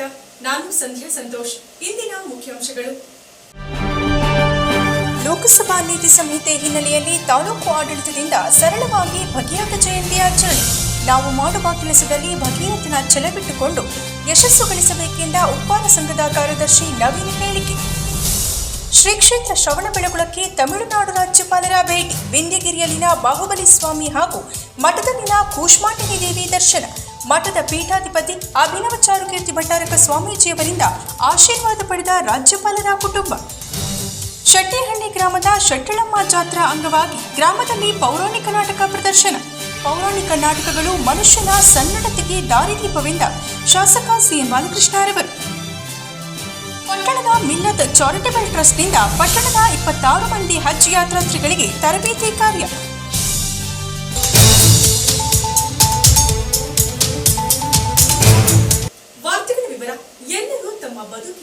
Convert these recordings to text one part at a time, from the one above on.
ಸ್ವಾಗತ ನಾನು ಸಂಧ್ಯಾ ಸಂತೋಷ್. ಇಂದಿನ ಮುಖ್ಯಾಂಶಗಳು. ಲೋಕಸಭಾ ನೀತಿ ಸಂಹಿತೆ ಹಿನ್ನೆಲೆಯಲ್ಲಿ ತಾಲೂಕು ಆಡಳಿತದಿಂದ ಸರಳವಾಗಿ ಭಗೀರಥ ಜಯಂತಿ ಆಚರಣೆ. ನಾವು ಮಾಡುವ ಕೆಲಸದಲ್ಲಿ ಭಗೀರಥನ ಛಲವಿಟ್ಟುಕೊಂಡು ಯಶಸ್ಸು ಗಳಿಸಬೇಕೆಂದ ಉಪ್ಪಾರ ಸಂಘದ ಕಾರ್ಯದರ್ಶಿ ನವೀನ್ ಹೇಳಿಕೆ. ಶ್ರೀ ಕ್ಷೇತ್ರ ಶ್ರವಣಬೆಳಗೊಳಕ್ಕೆ ತಮಿಳುನಾಡು ರಾಜ್ಯಪಾಲರ ಭೇಟಿ. ವಿಂಧ್ಯಗಿರಿಯಲ್ಲಿನ ಬಾಹುಬಲಿ ಸ್ವಾಮಿ ಹಾಗೂ ಮಠದಲ್ಲಿನ ಕೂಷ್ಮಾಟಿನಿ ದೇವಿ ದರ್ಶನ. ಮಠದ ಪೀಠಾಧಿಪತಿ ಅಭಿನವ ಚಾರುಕೀರ್ತಿ ಭಟ್ಟಾರಕ ಸ್ವಾಮೀಜಿಯವರಿಂದ ಆಶೀರ್ವಾದ ಪಡೆದ ರಾಜ್ಯಪಾಲರ ಕುಟುಂಬ. ಶೆಟ್ಟಿಹಳ್ಳಿ ಗ್ರಾಮದ ಶೆಟ್ಟಳಮ್ಮ ಜಾತ್ರಾ ಅಂಗವಾಗಿ ಗ್ರಾಮದಲ್ಲಿ ಪೌರಾಣಿಕ ನಾಟಕ ಪ್ರದರ್ಶನ. ಪೌರಾಣಿಕ ನಾಟಕಗಳು ಮನುಷ್ಯನ ಸನ್ನಡತೆಗೆ ದಾರಿದೀಪವೆಂದ ಶಾಸಕ ಸಿಎಂ ಬಾಲಕೃಷ್ಣರವರು. ಪಟ್ಟಣದ ಮಿಲ್ಲತ್ ಚಾರಿಟಬಲ್ ಟ್ರಸ್ಟ್ನಿಂದ ಪಟ್ಟಣದ ಇಪ್ಪತ್ತಾರು ಮಂದಿ ಹಜ್ ಯಾತ್ರಾರ್ಥಿಗಳಿಗೆ ತರಬೇತಿ ಕಾರ್ಯ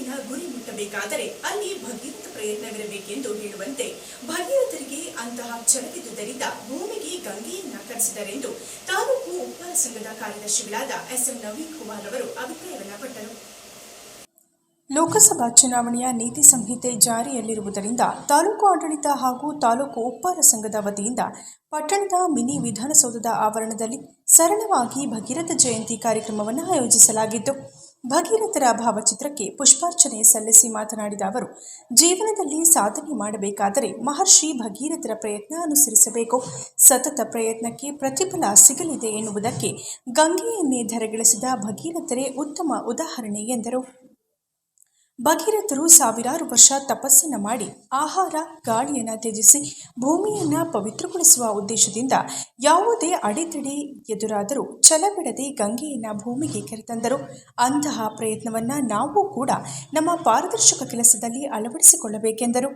ಬದುಕಿನ ಗುರಿ ಮುಟ್ಟಬೇಕಾದರೆ ಅಲ್ಲಿ ಭಗೀರಥ ಪ್ರಯತ್ನವಿರಬೇಕೆಂದು ಹೇಳುವಂತೆ ಭಗೀರಥರಿಗೆ ಅಂತಹ ಛಲವಿದ್ದುದರಿಂದ ಭೂಮಿಗೆ ಗಂಗೆಯನ್ನ ಕರೆಸಿದರೆಂದು ತಾಲೂಕು ಉಪ್ಪಾರ ಸಂಘದ ಕಾರ್ಯದರ್ಶಿಗಳಾದ ಎಸ್ಎಂ ನವೀನ್ ಕುಮಾರ್ ಅವರು ಅಭಿಪ್ರಾಯವನ್ನ ಪಟ್ಟರು ಲೋಕಸಭಾ ಚುನಾವಣೆಯ ನೀತಿ ಸಂಹಿತೆ ಜಾರಿಯಲ್ಲಿರುವುದರಿಂದ ತಾಲೂಕು ಆಡಳಿತ ಹಾಗೂ ತಾಲೂಕು ಉಪ್ಪಾರ ಸಂಘದ ವತಿಯಿಂದ ಪಟ್ಟಣದ ಮಿನಿ ವಿಧಾನಸೌಧದ ಆವರಣದಲ್ಲಿ ಸರಳವಾಗಿ ಭಗೀರಥ ಜಯಂತಿ ಕಾರ್ಯಕ್ರಮವನ್ನು ಆಯೋಜಿಸಲಾಗಿತ್ತು. ಭಗೀರಥರ ಭಾವಚಿತ್ರಕ್ಕೆ ಪುಷ್ಪಾರ್ಚನೆ ಸಲ್ಲಿಸಿ ಮಾತನಾಡಿದ ಅವರು, ಜೀವನದಲ್ಲಿ ಸಾಧನೆ ಮಾಡಬೇಕಾದರೆ ಮಹರ್ಷಿ ಭಗೀರಥರ ಪ್ರಯತ್ನ ಅನುಸರಿಸಬೇಕು. ಸತತ ಪ್ರಯತ್ನಕ್ಕೆ ಪ್ರತಿಫಲ ಸಿಗಲಿದೆ ಎನ್ನುವುದಕ್ಕೆ ಗಂಗೆಯನ್ನೇ ಧರೆಗಿಳಿಸಿದ ಭಗೀರಥರೇ ಉತ್ತಮ ಉದಾಹರಣೆ ಎಂದರು. ಭಗೀರಥರು ಸಾವಿರಾರು ವರ್ಷ ತಪಸ್ಸನ್ನು ಮಾಡಿ ಆಹಾರ, ಗಾಳಿಯನ್ನು ತ್ಯಜಿಸಿ ಭೂಮಿಯನ್ನು ಪವಿತ್ರಗೊಳಿಸುವ ಉದ್ದೇಶದಿಂದ ಯಾವುದೇ ಅಡೆತಡೆ ಎದುರಾದರೂ ಛಲಬಿಡದೆ ಗಂಗೆಯನ್ನು ಭೂಮಿಗೆ ಕರೆತಂದರು. ಅಂತಹ ಪ್ರಯತ್ನವನ್ನು ನಾವು ಕೂಡ ನಮ್ಮ ಪಾರದರ್ಶಕ ಕೆಲಸದಲ್ಲಿ ಅಳವಡಿಸಿಕೊಳ್ಳಬೇಕೆಂದರು.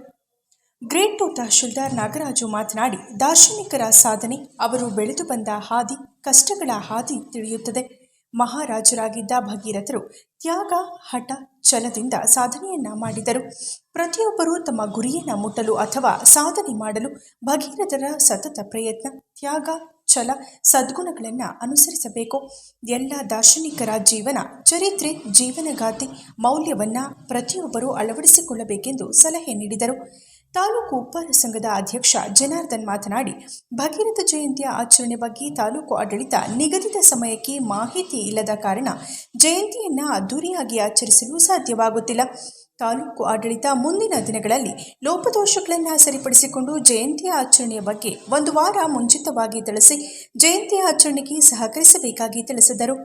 ಗ್ರೇಟ್ ಟು ತಹಶೀಲ್ದಾರ್ ನಾಗರಾಜು ಮಾತನಾಡಿ, ದಾರ್ಶನಿಕರ ಸಾಧನೆ ಅವರು ಬೆಳೆದು ಬಂದ ಹಾದಿ ಕಷ್ಟಗಳ ಹಾದಿ ತಿಳಿಯುತ್ತದೆ. ಮಹಾರಾಜರಾಗಿದ್ದ ಭಗೀರಥರು ತ್ಯಾಗ, ಹಠ, ಛಲದಿಂದ ಸಾಧನೆಯನ್ನ ಮಾಡಿದರು. ಪ್ರತಿಯೊಬ್ಬರೂ ತಮ್ಮ ಗುರಿಯನ್ನು ಮುಟ್ಟಲು ಅಥವಾ ಸಾಧನೆ ಮಾಡಲು ಭಗೀರಥರ ಸತತ ಪ್ರಯತ್ನ, ತ್ಯಾಗ, ಛಲ, ಸದ್ಗುಣಗಳನ್ನು ಅನುಸರಿಸಬೇಕು. ಎಲ್ಲ ದಾರ್ಶನಿಕರ ಜೀವನ, ಚರಿತ್ರೆ ಜೀವನಗಾತಿ ಮೌಲ್ಯವನ್ನ ಪ್ರತಿಯೊಬ್ಬರೂ ಅಳವಡಿಸಿಕೊಳ್ಳಬೇಕೆಂದು ಸಲಹೆ ನೀಡಿದರು. ತಾಲೂಕು ಉಪ್ಪಾರ ಸಂಘದ ಅಧ್ಯಕ್ಷ ಜನಾರ್ದನ್ ಮಾತನಾಡಿ, ಭಗೀರಥ ಜಯಂತಿಯ ಆಚರಣೆ ಬಗ್ಗೆ ತಾಲೂಕು ಆಡಳಿತ ನಿಗದಿತ ಸಮಯಕ್ಕೆ ಮಾಹಿತಿ ಇಲ್ಲದ ಕಾರಣ ಜಯಂತಿಯನ್ನು ಅದ್ದೂರಿಯಾಗಿ ಆಚರಿಸಲು ಸಾಧ್ಯವಾಗುತ್ತಿಲ್ಲ. ತಾಲೂಕು ಆಡಳಿತ ಮುಂದಿನ ದಿನಗಳಲ್ಲಿ ಲೋಪದೋಷಗಳನ್ನು ಸರಿಪಡಿಸಿಕೊಂಡು ಜಯಂತಿಯ ಆಚರಣೆಯ ಬಗ್ಗೆ ಒಂದು ವಾರ ಮುಂಚಿತವಾಗಿ ತಿಳಿಸಿ ಜಯಂತಿಯ ಆಚರಣೆಗೆ ಸಹಕರಿಸಬೇಕಾಗಿ ತಿಳಿಸಿದರು.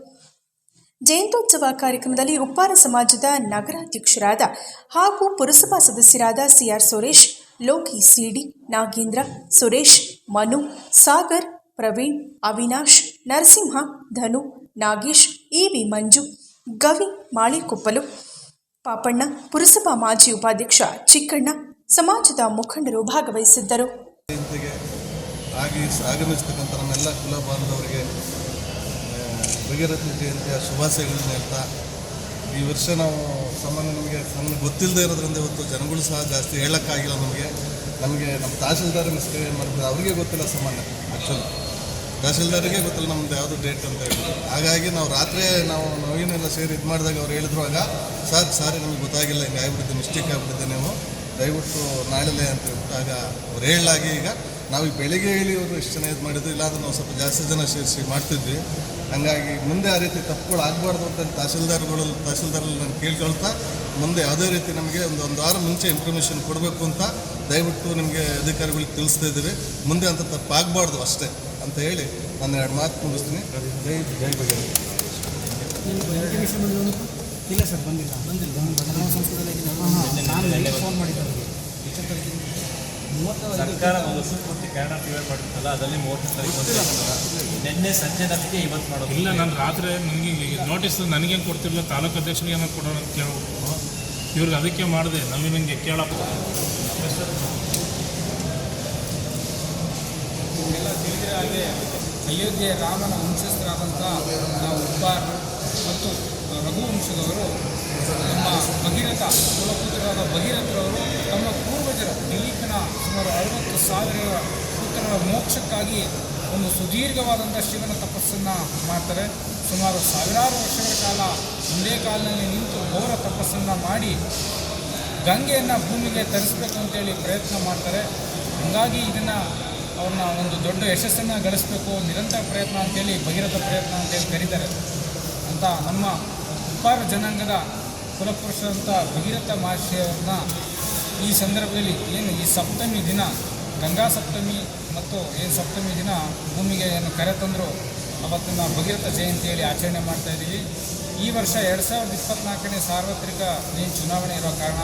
ಜಯಂತ್ಯೋತ್ಸವ ಕಾರ್ಯಕ್ರಮದಲ್ಲಿ ಉಪ್ಪಾರ ಸಮಾಜದ ನಗರಾಧ್ಯಕ್ಷರಾದ ಹಾಗೂ ಪುರಸಭಾ ಸದಸ್ಯರಾದ CR Suresh Loki CD, Nagendra Suresh, Manu, Sagar, Praveen, Avinash, Narasimha, Dhanu, Nagesh, EV Manju, Gavi Malikoppalu, Papanna, ಪುರಸಭಾ ಮಾಜಿ ಉಪಾಧ್ಯಕ್ಷ ಚಿಕ್ಕಣ್ಣ, ಸಮಾಜದ ಮುಖಂಡರು ಭಾಗವಹಿಸಿದ್ದರು. ಭಗೀರಥ ಜಯಂತಿಯ ಶುಭಾಶಯಗಳನ್ನ ಹೇಳ್ತಾ, ಈ ವರ್ಷ ನಾವು ಸಾಮಾನ್ಯ ನಮಗೆ ನಮಗೆ ಗೊತ್ತಿಲ್ಲದೆ ಇರೋದ್ರಿಂದ ಇವತ್ತು ಜನಗಳು ಸಹ ಜಾಸ್ತಿ ಹೇಳೋಕ್ಕಾಗಿಲ್ಲ ನಮಗೆ. ನಮಗೆ ನಮ್ಮ ತಹಸೀಲ್ದಾರ್ ಮಿಸ್ಟೇ ಏನು ಮಾಡಿದ್ರೆ ಅವರಿಗೆ ಗೊತ್ತಿಲ್ಲ ಸಾಮಾನ್ಯ ಆ್ಯಕ್ಚುಲಿ ತಹಶೀಲ್ದಾರಿಗೆ ಗೊತ್ತಿಲ್ಲ ನಮ್ದು ಯಾವುದು ಡೇಟ್ ಅಂತ ಹೇಳಿ. ಹಾಗಾಗಿ ನಾವು ರಾತ್ರಿ ನಾವು ನವೀನೆಲ್ಲ ಸೇರಿ ಇದು ಮಾಡಿದಾಗ ಅವ್ರು ಹೇಳಿದ್ರು ಆಗ, ಸರ್ ಸಾರಿ ನಮಗೆ ಗೊತ್ತಾಗಿಲ್ಲ, ಹಿಂಗೆ ಆಗ್ಬಿಟ್ಟಿದೆ ಮಿಸ್ಟೇಕ್ ಆಗ್ಬಿಟ್ಟಿದೆ ನೀವು. ದಯವಿಟ್ಟು ನಾಳೆಲೆ ಅಂತ ಹೇಳ್ಬಿಟ್ಟಾಗ ಅವ್ರು ಹೇಳಲಾಗಿ ಈಗ, ನಾವು ಬೆಳಿಗ್ಗೆ ಹೇಳಿ ಅವರು ಇಷ್ಟು ಜನ ಇದು ಮಾಡಿದ್ರು ಇಲ್ಲಾಂದ್ರೆ ನಾವು ಸ್ವಲ್ಪ ಜಾಸ್ತಿ ಜನ ಸೇರಿಸಿ ಮಾಡ್ತಿದ್ವಿ. ಹಂಗಾಗಿ ಮುಂದೆ ಆ ರೀತಿ ತಪ್ಪುಗಳು ಆಗಬಾರ್ದು ಅಂತ ತಹಸೀಲ್ದಾರ್ಗಳು ತಹಸೀಲ್ದಾರಲ್ಲಿ ನಾನು ಕೇಳ್ಕೊಳ್ತಾ, ಮುಂದೆ ಯಾವುದೇ ರೀತಿ ನಮಗೆ ಒಂದು ಒಂದು ವಾರ ಮುಂಚೆ ಇನ್ಫಾರ್ಮೇಷನ್ ಕೊಡಬೇಕು ಅಂತ ದಯವಿಟ್ಟು ನಿಮಗೆ ಅಧಿಕಾರಿಗಳಿಗೆ ತಿಳಿಸ್ತಾ ಇದ್ದೀವಿ. ಮುಂದೆ ಅಂತ ತಪ್ಪಾಗಬಾರ್ದು ಅಷ್ಟೇ ಅಂತ ಹೇಳಿ ನಾನು ಎರಡು ಮಾತು ಮುಗಿಸ್ತೀನಿ. ಜೈ ಜೈ ಬಗ್ಗೆ ಇಲ್ಲ ಸರ್, ಬಂದಿಲ್ಲ. ಬಂದಿಲ್ಲ. ನಮ್ಮ ಸಂಸ್ಕೃತದಲ್ಲಿ ನಾನು ಫೋನ್ ಮಾಡಿದ್ದೆ ಅವ್ರಿಗೆ ಎಷ್ಟು ತಾರೀಕಿಗೆ ಮೂವತ್ತೈದು ಸರ್ಕಾರ ಒಂದು ಸುಪೂರ್ತಿ ಕನ್ನಡ ಕ್ಲಿಯರ್ ಮಾಡಿರ್ತಲ್ಲ ಅದರಲ್ಲಿ ಮೂವತ್ತು ತಾರೀಕು ನಿನ್ನೆ ಸಂಜೆ ನನಗೆ ಇವತ್ತು ಮಾಡೋದು. ಇಲ್ಲ ನಾನು ರಾತ್ರಿ ನನಗೆ ನೋಟಿಸ್ ನನಗೇನು ಕೊಡ್ತಿರಲಿಲ್ಲ ತಾಲೂಕು ಅಧ್ಯಕ್ಷನಿಗೆ ಏನೋ ಕೊಡೋಣ ಅಂತ ಕೇಳ್ಬೇಕು ಇವ್ರಿಗೆ ಅದಕ್ಕೆ ಮಾಡಿದೆ ನಮಗೆ ನಿಮಗೆ ಕೇಳಪ್ಪ. ಎಲ್ಲ ತಿಳಿದಿರೋ ಹಾಗೆ ಅಯೋಧ್ಯೆ ರಾಮನ ವಂಶಸ್ಥರಾದಂಥ ನಾವು ಉಪ್ಪಾರ್ ಮತ್ತು ರಘುವಂಶದವರು ನಮ್ಮ ಭಗೀರಥ ಕುಲಪುತ್ರರಾದ ಭಗೀರಥರವರು ತಮ್ಮ ಪೂರ್ವಜರ ದಿಲೀಪನ ಸುಮಾರು ಅರವತ್ತು ಸಾವಿರ ಪುತ್ರರ ಮೋಕ್ಷಕ್ಕಾಗಿ ಒಂದು ಸುದೀರ್ಘವಾದಂಥ ಶಿವನ ತಪಸ್ಸನ್ನು ಮಾಡ್ತಾರೆ. ಸುಮಾರು ಸಾವಿರಾರು ವರ್ಷಗಳ ಕಾಲ ಒಂದೇ ಕಾಲದಲ್ಲಿ ನಿಂತು ಘೋರ ತಪಸ್ಸನ್ನು ಮಾಡಿ ಗಂಗೆಯನ್ನು ಭೂಮಿಗೆ ತರಿಸ್ಬೇಕು ಅಂತೇಳಿ ಪ್ರಯತ್ನ ಮಾಡ್ತಾರೆ. ಹಾಗಾಗಿ ಇದನ್ನು ಅವ್ರನ್ನ ಒಂದು ದೊಡ್ಡ ಯಶಸ್ಸನ್ನು ಗಳಿಸಬೇಕು, ನಿರಂತರ ಪ್ರಯತ್ನ ಅಂತೇಳಿ ಭಗೀರಥ ಪ್ರಯತ್ನ ಅಂತೇಳಿ ಕರೀತಾರೆ. ಅಂತ ನಮ್ಮ ಉಪ್ಪಾರ ಜನಾಂಗದ ಕುಲಪುರುಷರಂಥ ಭಗೀರಥ ಮಹರ್ಷಿಯವ್ರನ್ನ ಈ ಸಂದರ್ಭದಲ್ಲಿ ಏನು ಈ ಸಪ್ತಮಿ ದಿನ, ಗಂಗಾ ಸಪ್ತಮಿ ಮತ್ತು ಏನು ಸಪ್ತಮಿ ದಿನ ಭೂಮಿಗೆ ಏನು ಕರೆತಂದರು ಅವತ್ತನ್ನು ಭಗೀರಥ ಜಯಂತಿ ಹೇಳಿ ಆಚರಣೆ ಮಾಡ್ತಾ ಇದ್ದೀವಿ. ಈ ವರ್ಷ ಎರಡು ಸಾವಿರದ ಇಪ್ಪತ್ನಾಲ್ಕನೇ ಸಾರ್ವತ್ರಿಕ ಏನು ಚುನಾವಣೆ ಇರೋ ಕಾರಣ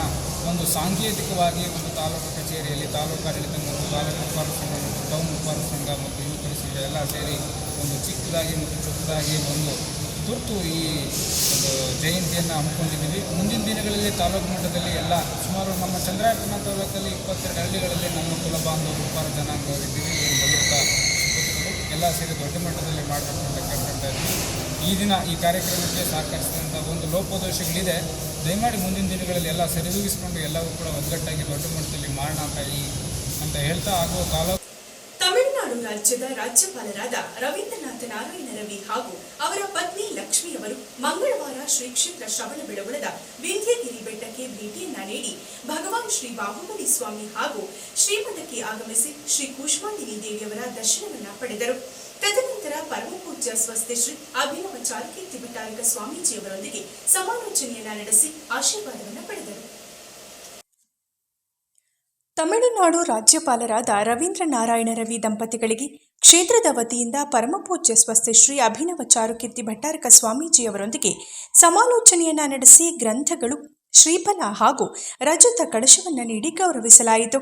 ಒಂದು ಸಾಂಕೇತಿಕವಾಗಿ ಒಂದು ತಾಲೂಕು ಕಚೇರಿಯಲ್ಲಿ ತಾಲೂಕು ಆಡಳಿತ ಮತ್ತು ತಾಲೂಕು ಉಪಾರ ಸಂಘ ಮತ್ತು ಟೌನ್ ಉಪಾರ ಸಂಘ ಮತ್ತು ಯುವಕರ ಸಂಘ ಎಲ್ಲ ಸೇರಿ ಒಂದು ಚಿಕ್ಕದಾಗಿ ಮತ್ತು ಚೊಕ್ಕದಾಗಿ ಒಂದು ತುರ್ತು ಈ ಒಂದು ಜಯಂತಿಯನ್ನು ಹಮ್ಮಿಕೊಂಡಿದ್ದೀವಿ. ಮುಂದಿನ ದಿನಗಳಲ್ಲಿ ತಾಲೂಕು ಮಟ್ಟದಲ್ಲಿ ಎಲ್ಲ ಸುಮಾರು ನಮ್ಮ ಚಂದ್ರಾಯಪಟ್ಟಣ ತಾಲೂಕಲ್ಲಿ ಇಪ್ಪತ್ತೆರಡು ಹಳ್ಳಿಗಳಲ್ಲಿ ನಮ್ಮ ಕುಲ ಬಾಂಧವರು ಉಪ್ಪಾರ ಜನಾಂಗವರಿದ್ದೀವಿ ಭಗೀರಥ ಎಲ್ಲ ಸೇರಿ ದೊಡ್ಡ ಮಟ್ಟದಲ್ಲಿ ಮಾಡಬೇಕು ಅಂತ ಕೇಳ್ಕೊಳ್ತಾ ಈ ದಿನ ಈ ಕಾರ್ಯಕ್ರಮಕ್ಕೆ ಸಹಕರಿಸಿದಂಥ ಒಂದು ಲೋಪದೋಷಗಳಿದೆ. ದಯಮಾಡಿ ಮುಂದಿನ ದಿನಗಳಲ್ಲಿ ಎಲ್ಲ ಸರಿದೂಗಿಸಿಕೊಂಡು ಎಲ್ಲವೂ ಕೂಡ ಒಗ್ಗಟ್ಟಾಗಿ ದೊಡ್ಡ ಮಟ್ಟದಲ್ಲಿ ಮಾಡೋಣ ಅಂತ ಈ, ಅಂತ ಹೇಳ್ತಾ ಆಗುವ ಕಾಲ ತಮಿಳುನಾಡು ರಾಜ್ಯದ ರಾಜ್ಯಪಾಲರಾದ ರವೀಂದ್ರನಾಥ ನಾರಾಯಣ ರವಿ ಹಾಗೂ ಅವರ ಪತ್ನಿ ಲಕ್ಷ್ಮಿ ಅವರು ಮಂಗಳವಾರ ಶ್ರೀ ಕ್ಷೇತ್ರ ಶ್ರವಣಬೆಳಗೊಳದ ವಿಂಧ್ಯಗಿರಿ ಬೆಟ್ಟಕ್ಕೆ ಭೇಟಿಯನ್ನ ನೀಡಿ ಭಗವಾನ್ ಶ್ರೀ ಬಾಹುಬಲಿ ಸ್ವಾಮಿ ಹಾಗೂ ಶ್ರೀಮಠಕ್ಕೆ ಆಗಮಿಸಿ ಶ್ರೀ ಕೂಷ್ಮಾಂಡಿನಿ ದೇವಿಯವರ ದರ್ಶನವನ್ನ ಪಡೆದರು. ತದನಂತರ ಪರಮಪೂಜ್ಯ ಸ್ವಸ್ತಿ ಶ್ರೀ ಅಭಿನವ ಚಾಲಕೀರ್ತಿ ಭಟ್ಟಾರಕ ಸ್ವಾಮೀಜಿಯವರೊಂದಿಗೆ ಸಮಾಲೋಚನೆಯನ್ನ ನಡೆಸಿ ಆಶೀರ್ವಾದವನ್ನು ಪಡೆದರು. ತಮಿಳುನಾಡು ರಾಜ್ಯಪಾಲರಾದ ರವೀಂದ್ರ ನಾರಾಯಣ ರವಿ ದಂಪತಿಗಳಿಗೆ ಕ್ಷೇತ್ರದ ವತಿಯಿಂದ ಪರಮಪೂಜ್ಯ ಸ್ವಸ್ತಿ ಶ್ರೀ ಅಭಿನವ ಚಾರುಕೀರ್ತಿ ಭಟ್ಟಾರಕ ಸ್ವಾಮೀಜಿಯವರೊಂದಿಗೆ ಸಮಾಲೋಚನೆಯನ್ನು ನಡೆಸಿ ಗ್ರಂಥಗಳು, ಶ್ರೀಫಲ ಹಾಗೂ ರಜತ ಕಳಶವನ್ನು ನೀಡಿ ಗೌರವಿಸಲಾಯಿತು.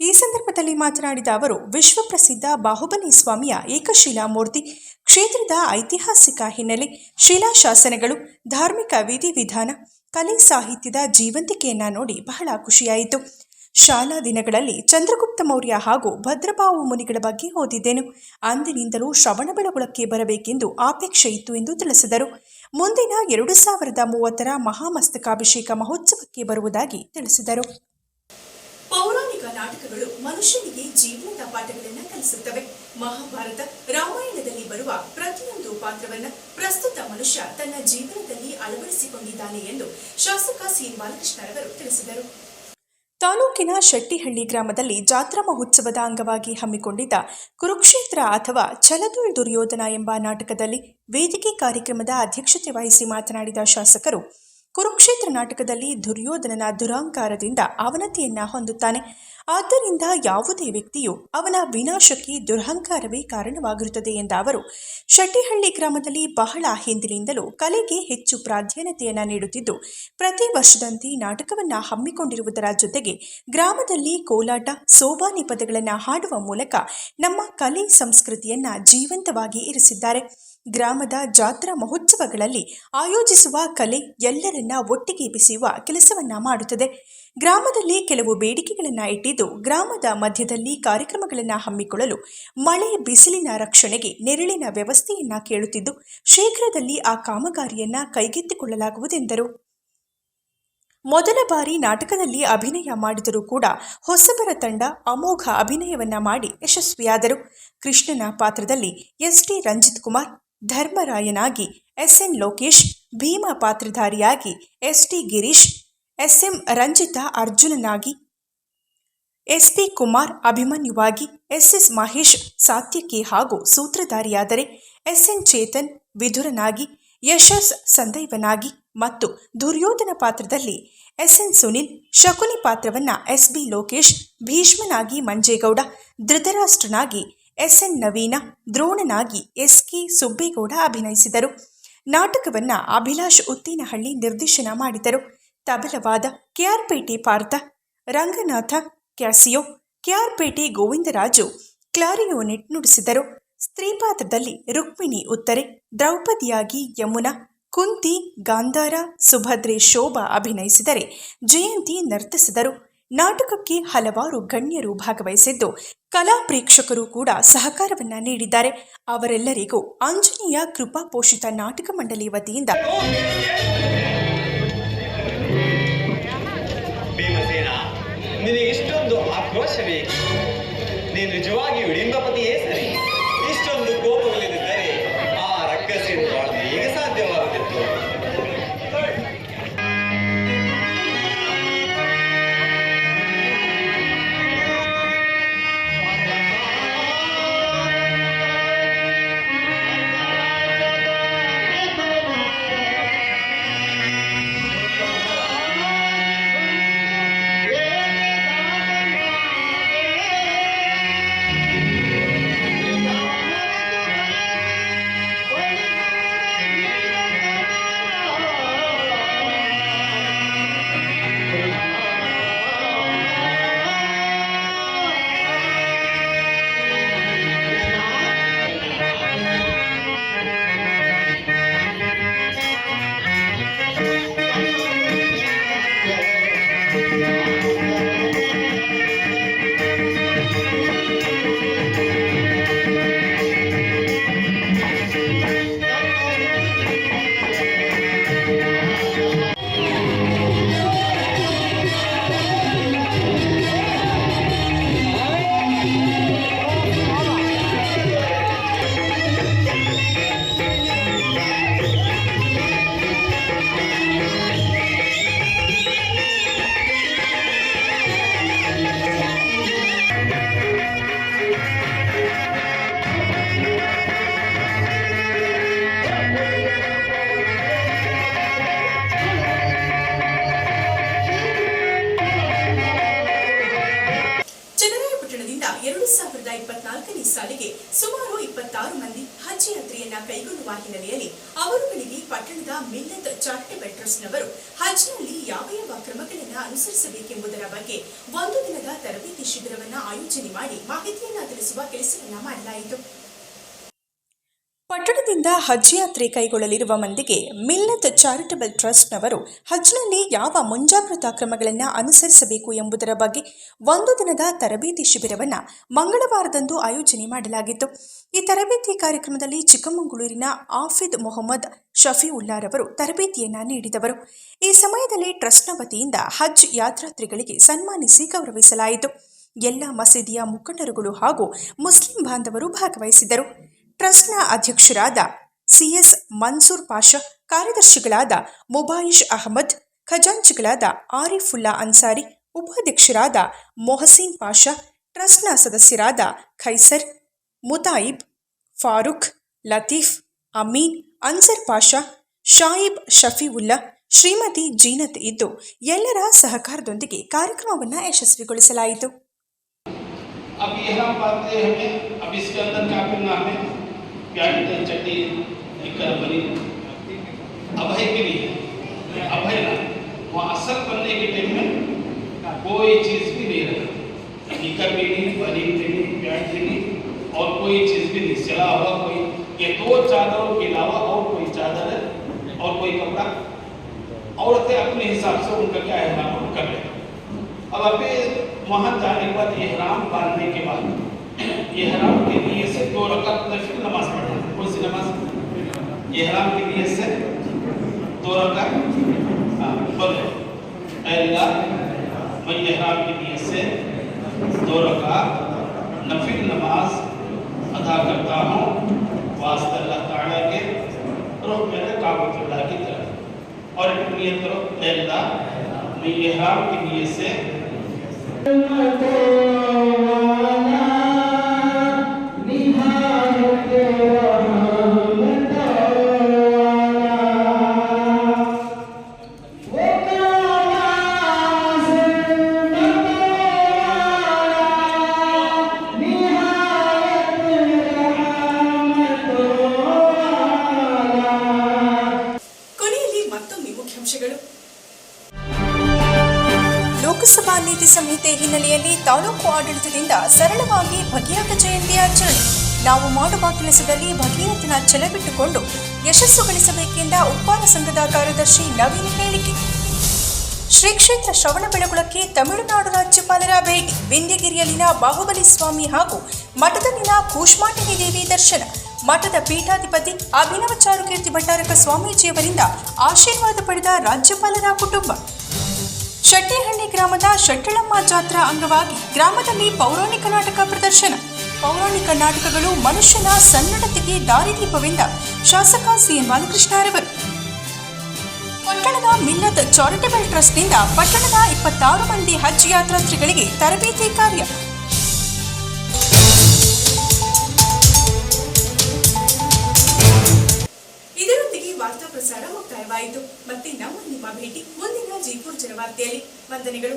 ಈ ಸಂದರ್ಭದಲ್ಲಿ ಮಾತನಾಡಿದ ಅವರು, ವಿಶ್ವಪ್ರಸಿದ್ಧ ಬಾಹುಬಲಿ ಸ್ವಾಮಿಯ ಏಕಶಿಲಾ ಮೂರ್ತಿ ಕ್ಷೇತ್ರದ ಐತಿಹಾಸಿಕ ಹಿನ್ನೆಲೆ, ಶಿಲಾಶಾಸನಗಳು, ಧಾರ್ಮಿಕ ವಿಧಿವಿಧಾನ, ಕಲೆ ಸಾಹಿತ್ಯದ ಜೀವಂತಿಕೆಯನ್ನ ನೋಡಿ ಬಹಳ ಖುಷಿಯಾಯಿತು. ಶಾಲಾ ದಿನಗಳಲ್ಲಿ ಚಂದ್ರಗುಪ್ತ ಮೌರ್ಯ ಹಾಗೂ ಭದ್ರಬಾವು ಮುನಿಗಳ ಬಗ್ಗೆ ಓದಿದ್ದೆನು. ಅಂದಿನಿಂದಲೂ ಶ್ರವಣಬೆಳಗೊಳಕ್ಕೆ ಬರಬೇಕೆಂದು ಆಪೇಕ್ಷೆ ಇತ್ತು ಎಂದು ತಿಳಿಸಿದರು. ಮುಂದಿನ ಎರಡು ಸಾವಿರದ ಮೂವತ್ತರ ಮಹಾಮಸ್ತಕಾಭಿಷೇಕ ಮಹೋತ್ಸವಕ್ಕೆ ಬರುವುದಾಗಿ ತಿಳಿಸಿದರು. ಪೌರಾಣಿಕ ನಾಟಕಗಳು ಮನುಷ್ಯನಿಗೆ ಜೀವನದ ಪಾಠಗಳನ್ನು ಕಲಿಸುತ್ತವೆ. ಮಹಾಭಾರತ ರಾಮಾಯಣದಲ್ಲಿ ಬರುವ ಪ್ರತಿಯೊಂದು ಪಾತ್ರವನ್ನ ಪ್ರಸ್ತುತ ಮನುಷ್ಯ ತನ್ನ ಜೀವನದಲ್ಲಿ ಅಳವಡಿಸಿಕೊಂಡಿದ್ದಾನೆ ಎಂದು ಶಾಸಕ ಸಿ. ಬಾಲಕೃಷ್ಣರವರು ತಿಳಿಸಿದರು. ತಾಲೂಕಿನ ಶೆಟ್ಟಿಹಳ್ಳಿ ಗ್ರಾಮದಲ್ಲಿ ಜಾತ್ರಾ ಮಹೋತ್ಸವದ ಅಂಗವಾಗಿ ಹಮ್ಮಿಕೊಂಡಿದ್ದ ಕುರುಕ್ಷೇತ್ರ ಅಥವಾ ಛಲದುಳ್ ದುರ್ಯೋಧನ ಎಂಬ ನಾಟಕದಲ್ಲಿ ವೇದಿಕೆ ಕಾರ್ಯಕ್ರಮದ ಅಧ್ಯಕ್ಷತೆ ವಹಿಸಿ ಮಾತನಾಡಿದ ಶಾಸಕರು, ಕುರುಕ್ಷೇತ್ರ ನಾಟಕದಲ್ಲಿ ದುರ್ಯೋಧನನ ದುರಾಂಕಾರದಿಂದ ಅವನತಿಯನ್ನ ಹೊಂದುತ್ತಾನೆ. ಆದ್ದರಿಂದ ಯಾವುದೇ ವ್ಯಕ್ತಿಯು ಅವನ ವಿನಾಶಕ್ಕೆ ದುರಹಂಕಾರವೇ ಕಾರಣವಾಗಿರುತ್ತದೆ ಎಂದ ಅವರು, ಶೆಟ್ಟಿಹಳ್ಳಿ ಗ್ರಾಮದಲ್ಲಿ ಬಹಳ ಹಿಂದಿನಿಂದಲೂ ಕಲೆಗೆ ಹೆಚ್ಚು ಪ್ರಾಧಾನ್ಯತೆಯನ್ನು ನೀಡುತ್ತಿದ್ದು, ಪ್ರತಿ ವರ್ಷದಂತೆ ನಾಟಕವನ್ನು ಹಮ್ಮಿಕೊಂಡಿರುವುದರ ಜೊತೆಗೆ ಗ್ರಾಮದಲ್ಲಿ ಕೋಲಾಟ, ಸೋಬಾನಿ ಪದಗಳನ್ನು ಹಾಡುವ ಮೂಲಕ ನಮ್ಮ ಕಲೆ ಸಂಸ್ಕೃತಿಯನ್ನ ಜೀವಂತವಾಗಿ ಇರಿಸಿದ್ದಾರೆ. ಗ್ರಾಮದ ಜಾತ್ರಾ ಮಹೋತ್ಸವಗಳಲ್ಲಿ ಆಯೋಜಿಸುವ ಕಲೆ ಎಲ್ಲರನ್ನ ಒಟ್ಟಿಗೆ ಬಿಸಿಯುವ ಕೆಲಸವನ್ನ ಮಾಡುತ್ತದೆ. ಗ್ರಾಮದಲ್ಲಿ ಕೆಲವು ಬೇಡಿಕೆಗಳನ್ನು ಇಟ್ಟಿದ್ದು ಗ್ರಾಮದ ಮಧ್ಯದಲ್ಲಿ ಕಾರ್ಯಕ್ರಮಗಳನ್ನು ಹಮ್ಮಿಕೊಳ್ಳಲು ಮಳೆ ಬಿಸಿಲಿನ ರಕ್ಷಣೆಗೆ ನೆರಳಿನ ವ್ಯವಸ್ಥೆಯನ್ನ ಕೇಳುತ್ತಿದ್ದು, ಶೀಘ್ರದಲ್ಲಿ ಆ ಕಾಮಗಾರಿಯನ್ನ ಕೈಗೆತ್ತಿಕೊಳ್ಳಲಾಗುವುದೆಂದರು. ಮೊದಲ ಬಾರಿ ನಾಟಕದಲ್ಲಿ ಅಭಿನಯ ಮಾಡಿದರೂ ಕೂಡ ಹೊಸಬರ ತಂಡ ಅಮೋಘ ಅಭಿನಯವನ್ನ ಮಾಡಿ ಯಶಸ್ವಿಯಾದರು. ಕೃಷ್ಣನ ಪಾತ್ರದಲ್ಲಿ ಎಸ್ ಟಿ ರಂಜಿತ್ ಕುಮಾರ್, ಧರ್ಮರಾಯನಾಗಿ S N Lokesh, Bhima ಪಾತ್ರಧಾರಿಯಾಗಿ S T Girish S M Ranjitha ಅರ್ಜುನನಾಗಿ. S P Kumar ಅಭಿಮನ್ಯುವಾಗಿ ಎಸ್ ಎಸ್ ಮಹೇಶ್ ಸಾತ್ಯಕಿ ಹಾಗೂ ಸೂತ್ರಧಾರಿಯಾದರೆ ಎಸ್ ಎನ್ ಚೇತನ್ ವಿಧುರನಾಗಿ, ಯಶಸ್ ಸಂದೈವನಾಗಿ ಮತ್ತು ದುರ್ಯೋಧನ ಪಾತ್ರದಲ್ಲಿ ಎಸ್ ಎನ್ ಸುನಿಲ್, ಶಕುನಿ ಪಾತ್ರವನ್ನ ಎಸ್ ಬಿ ಲೋಕೇಶ್, ಭೀಷ್ಮನಾಗಿ ಮಂಜೇಗೌಡ, ಧೃತರಾಷ್ಟ್ರನಾಗಿ ಎಸ್ ಎನ್ ನವೀನ, ದ್ರೋಣನಾಗಿ ಎಸ್ ಕೆ ಸುಬ್ಬೇಗೌಡ ಅಭಿನಯಿಸಿದರು. ನಾಟಕವನ್ನು ಅಭಿಲಾಷ್ ಉತ್ತೇನಹಳ್ಳಿ ನಿರ್ದೇಶನ ಮಾಡಿದರು. ತಬಲವಾದ ಕೆಆರ್ಪೇಟೆ ಪಾರ್ಥ, ರಂಗನಾಥ, ಕ್ಯಾಸಿಯೋ, ಕೆಆರ್ಪೇಟೆ ಗೋವಿಂದರಾಜು ಕ್ಲಾರಿಯೋನೆಟ್ ನುಡಿಸಿದರು. ಸ್ತ್ರೀ ಪಾತ್ರದಲ್ಲಿ ರುಕ್ಮಿಣಿ ಉತ್ತರೆ, ದ್ರೌಪದಿಯಾಗಿ ಯಮುನಾ, ಕುಂತಿ, ಗಾಂಧಾರ, ಸುಭದ್ರೆ ಶೋಭಾ ಅಭಿನಯಿಸಿದರೆ ಜಯಂತಿ ನರ್ತಿಸಿದರು. ನಾಟಕಕ್ಕೆ ಹಲವಾರು ಗಣ್ಯರು ಭಾಗವಹಿಸಿದ್ದು, ಕಲಾ ಪ್ರೇಕ್ಷಕರು ಕೂಡ ಸಹಕಾರವನ್ನ ನೀಡಿದ್ದಾರೆ. ಅವರೆಲ್ಲರಿಗೂ ಆಂಜನೇಯ ಕೃಪಾ ಪೋಷಿತ ನಾಟಕ ಮಂಡಳಿ ವತಿಯಿಂದ ನಿನಗೆ ಇಷ್ಟೊಂದು ಆಕ್ರೋಶ ಬೇಕು ನೀನು ನಿಜವಾಗಿಯೂ ಡಿಂಬಪತಿಯೇ ಸರಿ? ಇರುವ ಹಿನ್ನೆಲೆಯಲ್ಲಿ ಅವರುಗಳಿಗೆ ಪಟ್ಟಣದ ಮಿಲ್ಲತ್ ಚಾರಿಟಬಲ್ ಟ್ರಸ್ಟ್ನವರು ಹಜ್ನಲ್ಲಿ ಯಾವ ಯಾವ ಕ್ರಮಗಳನ್ನು ಅನುಸರಿಸಬೇಕೆಂಬುದರ ಬಗ್ಗೆ ಒಂದು ದಿನದ ತರಬೇತಿ ಶಿಬಿರವನ್ನು ಆಯೋಜನೆ ಮಾಡಿ ಮಾಹಿತಿಯನ್ನು ತಿಳಿಸುವ ಕೆಲಸವನ್ನು ಮಾಡಲಾಯಿತು. ಪಟ್ಟಣದಿಂದ ಹಜ್ ಯಾತ್ರೆ ಕೈಗೊಳ್ಳಲಿರುವ ಮಂದಿಗೆ ಮಿಲ್ಲತ್ ಚಾರಿಟಬಲ್ ಟ್ರಸ್ಟ್ನವರು ಹಜ್ನಲ್ಲಿ ಯಾವ ಮುಂಜಾಗ್ರತಾ ಕ್ರಮಗಳನ್ನು ಅನುಸರಿಸಬೇಕು ಎಂಬುದರ ಬಗ್ಗೆ ಒಂದು ದಿನದ ತರಬೇತಿ ಶಿಬಿರವನ್ನು ಮಂಗಳವಾರದಂದು ಆಯೋಜನೆ ಮಾಡಲಾಗಿತ್ತು. ಈ ತರಬೇತಿ ಕಾರ್ಯಕ್ರಮದಲ್ಲಿ ಚಿಕ್ಕಮಗಳೂರಿನ ಆಫಿದ್ ಮೊಹಮ್ಮದ್ ಶಫೀವುಲ್ಲಾರವರು ತರಬೇತಿಯನ್ನು ನೀಡಿದವರು. ಈ ಸಮಯದಲ್ಲಿ ಟ್ರಸ್ಟ್ನ ವತಿಯಿಂದ ಹಜ್ ಯಾತ್ರಾತ್ರಿಗಳಿಗೆ ಸನ್ಮಾನಿಸಿ ಗೌರವಿಸಲಾಯಿತು. ಎಲ್ಲ ಮಸೀದಿಯ ಮುಖಂಡರುಗಳು ಹಾಗೂ ಮುಸ್ಲಿಂ ಬಾಂಧವರು ಭಾಗವಹಿಸಿದ್ದರು. ಟ್ರಸ್ಟ್ನ ಅಧ್ಯಕ್ಷರಾದ ಸಿಎಸ್ ಮನ್ಸೂರ್ ಪಾಷಾ ಕಾರ್ಯದರ್ಶಿಗಳಾದ ಮುಬಾಯಿಷ್ ಅಹಮದ್ ಖಜಾಂಚಿಗಳಾದ ಆರಿಫುಲ್ಲಾ ಅನ್ಸಾರಿ ಉಪಾಧ್ಯಕ್ಷರಾದ ಮೊಹಸಿನ್ ಪಾಷಾ ಟ್ರಸ್ಟ್ನ ಸದಸ್ಯರಾದ ಖೈಸರ್ ಮುತಾಯಿಬ್ ಫಾರೂಕ್ ಲತೀಫ್ ಅಮೀನ್ ಅನ್ಸರ್ ಪಾಷಾ ಶಾಯಿಬ್ ಶಫೀವುಲ್ಲಾ ಶ್ರೀಮತಿ ಜೀನತ್ ಇದ್ದು ಎಲ್ಲರ ಸಹಕಾರದೊಂದಿಗೆ ಕಾರ್ಯಕ್ರಮವನ್ನು ಯಶಸ್ವಿಗೊಳಿಸಲಾಯಿತು अब यहाँ बात है हमें अब इसके अंदर क्या करना है प्याज चटनी लिखकर बनी। अभय के लिए, अभय ना, वो असल बनने के टाइम में कोई चीज़ भी नहीं रखा। निकर भी नहीं, पनीर भी नहीं, प्याज भी नहीं, और कोई चीज़ भी नहीं। चला हुआ कोई, ये दो चादरों के अलावा और कोई चादर है? और कोई कपड़ा? औरतें अपने हिसाब से उनका क्या हम कर लें अब अभी वहाँ जाने के बाद एहराम बांधने के बाद, एहराम के लिए से दो रकात नफिल नमाज़ पढ़े सी नमाज़ एहराम के लिए से दो रकात बोलो। अल्लाह मैं एहराम के लिए से दो रकात नफिल नमाज़ अदा करता हूँ, वास्ते अल्लाह ताला के रुख मेरे काबतुल्लाह की तरफ़। और एक नियत करो अल्लाह मैं एहराम के लिए से ಸಂಹಿತೆ ಹಿನ್ನೆಲೆಯಲ್ಲಿ ತಾಲೂಕು ಆಡಳಿತದಿಂದ ಸರಳವಾಗಿ ಭಗೀರಥ ಜಯಂತಿ ಆಚರಣೆ. ನಾವು ಮಾಡುವ ಕೆಲಸದಲ್ಲಿ ಭಗೀರಥನ ಛಲ ಬಿಟ್ಟುಕೊಂಡು ಯಶಸ್ಸು ಗಳಿಸಬೇಕೆಂದ ಉಪ್ಪಾರ ಸಂಘದ ಕಾರ್ಯದರ್ಶಿ ನವೀನ್ ಹೇಳಿಕೆ. ಶ್ರೀ ಕ್ಷೇತ್ರ ಶ್ರವಣಬೆಳಗೊಳಕ್ಕೆ ತಮಿಳುನಾಡು ರಾಜ್ಯಪಾಲರ ಭೇಟಿ. ವಿಂಧ್ಯಗಿರಿಯಲ್ಲಿನ ಬಾಹುಬಲಿ ಸ್ವಾಮಿ ಹಾಗೂ ಮಠದಲ್ಲಿನ ಕೂಷ್ಮಾಟಿನಿ ದೇವಿ ದರ್ಶನ. ಮಠದ ಪೀಠಾಧಿಪತಿ ಅಭಿನವ ಚಾರುಕೀರ್ತಿ ಭಟ್ಟಾರಕ ಸ್ವಾಮೀಜಿಯವರಿಂದ ಆಶೀರ್ವಾದ ಪಡೆದ ರಾಜ್ಯಪಾಲರ ಕುಟುಂಬ. ಶೆಟ್ಟಿಹಳ್ಳಿ ಗ್ರಾಮದ ಶೆಟ್ಟಳಮ್ಮ ಜಾತ್ರಾ ಅಂಗವಾಗಿ ಗ್ರಾಮದಲ್ಲಿ ಪೌರಾಣಿಕ ನಾಟಕ ಪ್ರದರ್ಶನ. ಪೌರಾಣಿಕ ನಾಟಕಗಳು ಮನುಷ್ಯನ ಸನ್ನಡತೆಗೆ ದಾರಿದೀಪವೆಂದ ಶಾಸಕ ಸಿಎಂ ಬಾಲಕೃಷ್ಣರವರು ಪಟ್ಟಣದ ಮಿಲ್ಲತ್ ಚಾರಿಟಬಲ್ ಟ್ರಸ್ಟ್ನಿಂದ ಪಟ್ಟಣದ ಇಪ್ಪತ್ತಾರು ಮಂದಿ ಹಜ್ ಯಾತ್ರಾರ್ಥಿಗಳಿಗೆ ತರಬೇತಿ ಕಾರ್ಯ ಮುಕ್ತಾಯವಾಯಿತು ಮತ್ತೆ ನಮ್ಮ ನಿಮ್ಮ ಭೇಟಿ ಮುಂದಿನ ಜೈಪುರ್ ಜನವಾರ್ತೆಯಲ್ಲಿ. ವಂದನೆಗಳು.